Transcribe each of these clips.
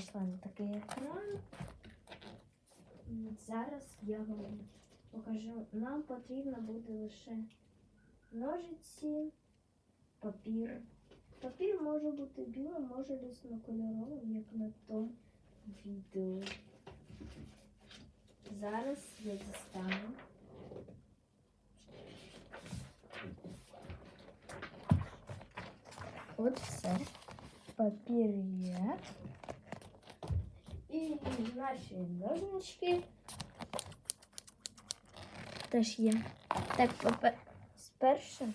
вийшла на такий екран. Зараз я вам покажу. Нам потрібно буде лише ножиці, папір. Папір може бути білим, може різнокольоровим, як на тому відео. Зараз я дістану. От все. Папір є. І наші ножнички теж є. Так, спершу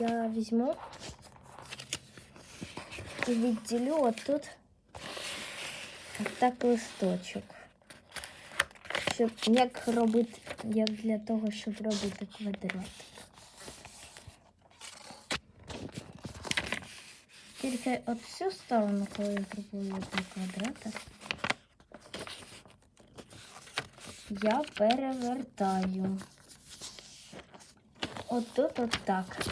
я візьму і відділю отут отак листочок. Щоб як робити, як для того, щоб робити квадрат. Тільки от всю сторону, коли я зроблю для квадрата, я перевертаю. Отут от так.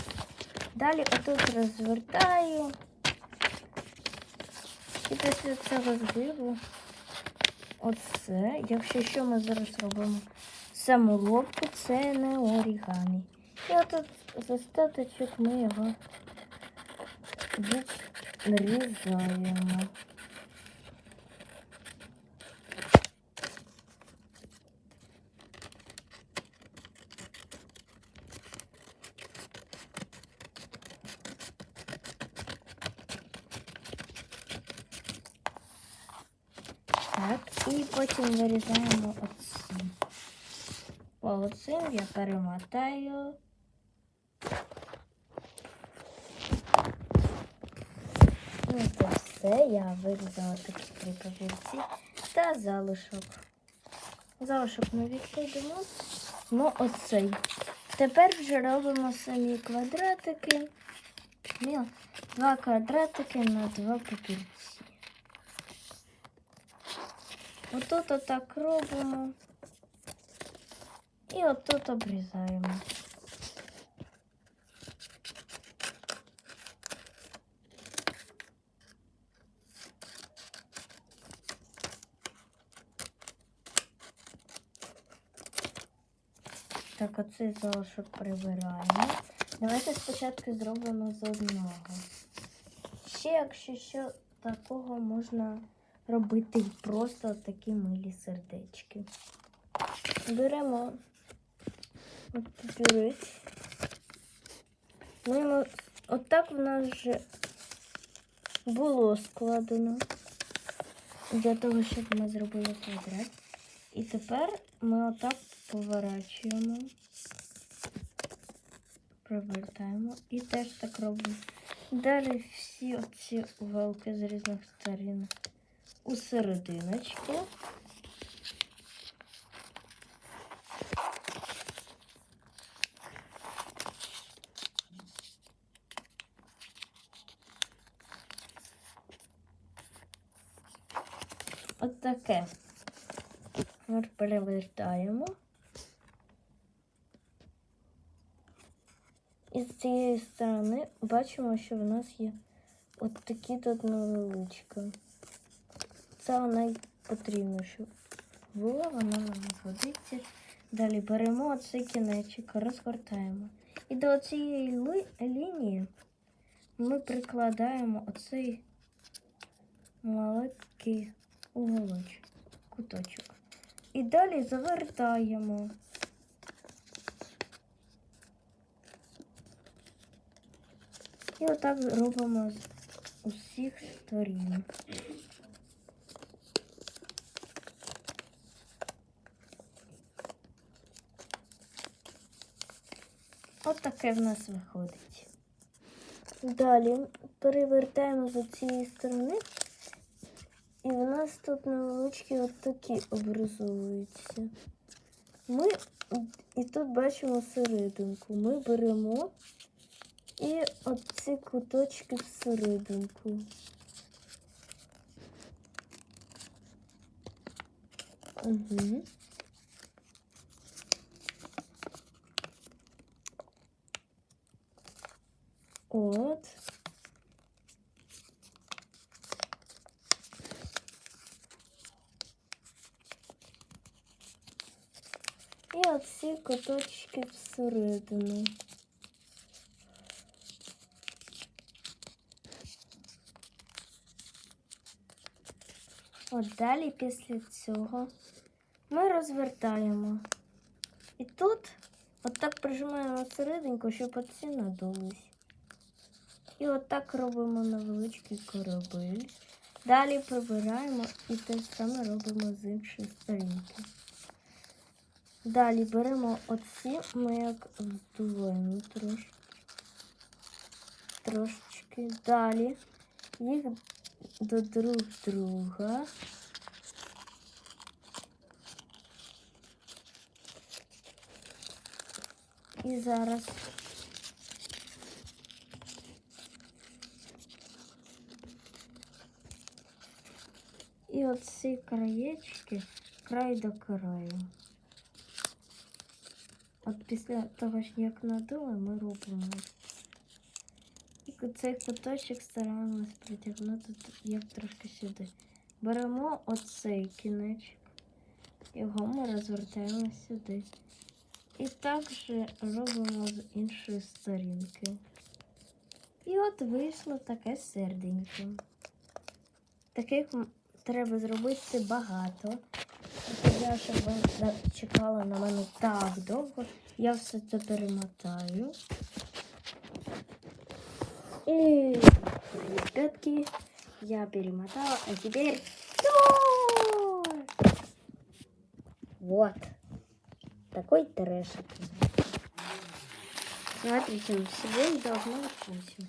Далі отут розвертаю. І після цього згибу оце, якщо що ми зараз робимо саму це не орігамі. І отут з остаточок ми його відрізаємо. Так, і потім вирізаємо оцим. Оцим я перемотаю. Все. Я вирізала такі три папірці та залишок. Залишок ми відкладемо. Ну, оцей. Тепер вже робимо самі квадратики. Два квадратики на два папірці. Отут отак робимо. І отут обрізаємо. Так, оцей залишок прибираємо. Давайте спочатку зробимо з одного. Ще, якщо що, такого можна робити просто такі милі сердечки. Беремо папірець. Ми отак в нас вже було складено для того, щоб ми зробили квадрат. І тепер ми отак поворачуємо, провертаємо і теж так робимо. Далі всі оці уголки з різних сторін у серединочки. От таке. Ми перевертаємо. І з цієї сторони бачимо, що в нас є от такі тут невеличкі. Це найпотрібніше. Була вона нам годиться. Далі беремо оцей кінечик, розгортаємо. І до цієї ли- лінії ми прикладаємо оцей маленький уголочок, куточок. І далі завертаємо. І отак робимо з усіх сторін. От таке в нас виходить. Далі перевертаємо з цієї сторони, і в нас тут невеличкі от такі образовуються. Ми і тут бачимо серединку. Ми беремо І оці куточки всерединку. Угу. От. І оці куточки всередину. От далі після цього ми розвертаємо. І тут отак прижимаємо серединку, щоб оці надулись. І отак робимо невеличкий корабель. Далі прибираємо і те саме робимо з іншої сторінки. Далі беремо оці, ми як вздуваємо трошки. Трошечки. Далі їх до друг друга. І зараз і оці краєчки край до краю. От після того, ж, як надули, ми робимо. Цей куточок стараємось притягнути як трошки сюди. Беремо оцей кінечок, його ми розвертаємо сюди. І так же робимо з іншої сторінки. І от вийшло таке серденько. Таких треба зробити багато. Я, щоб ви на- на мене так довго, я все це перемотаю. И, ребятки, я перемотала, а теперь! Вот. Такой трэшик. Смотрите, всего их должно быть 8.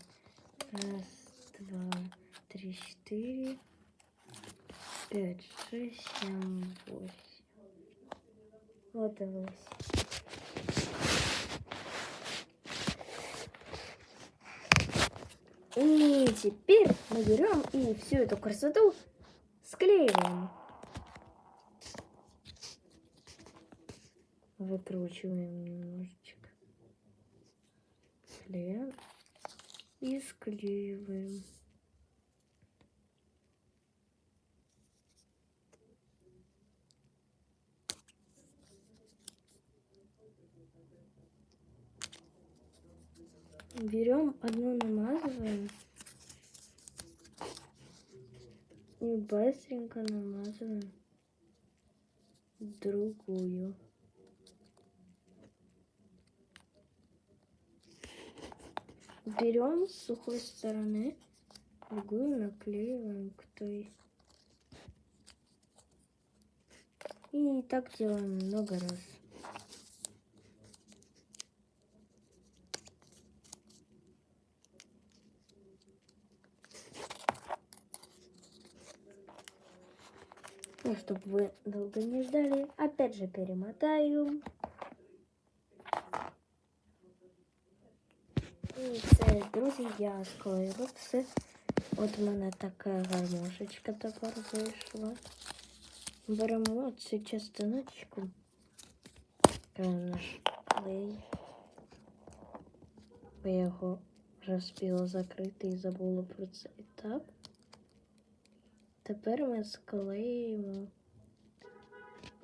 Раз, два, три, четыре, пять, шесть, семь, восемь. Вот и восемь. И теперь мы берем и всю эту красоту склеиваем. Выкручиваем немножечко. Клеим и склеиваем. Берем одну намазываем и быстренько намазываем другую. Берем с сухой стороны, другую наклеиваем к той. И так делаем много раз. Ну, чтобы вы долго не ждали, опять же перемотаю. І це, друзі, я склеїла все. От у мене така гармошечка тепер вийшла. Беремо цю частиночку. е, Наш клей. Бо я його вже встигла закрити і забула про це етап. Тепер ми склеїмо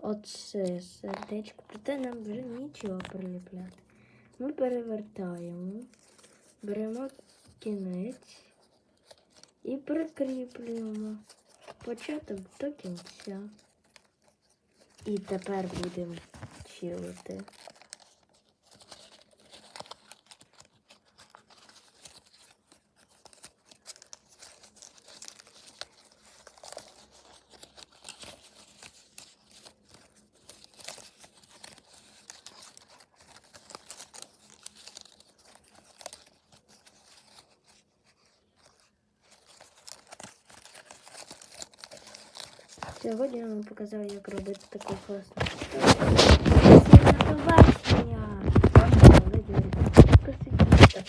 оце сердечко. Проте нам вже нічого приліпляти. Ми перевертаємо, беремо кінець і прикріплюємо початок до кінця. І тепер будемо чилити. Сьогодні я вам показав, як робити таку класну.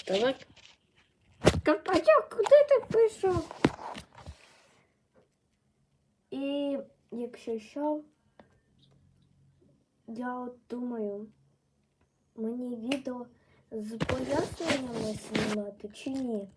Так, Капачок, куди ти пішов? І якщо що, я от думаю, мені відео з поясненнями знімати чи ні?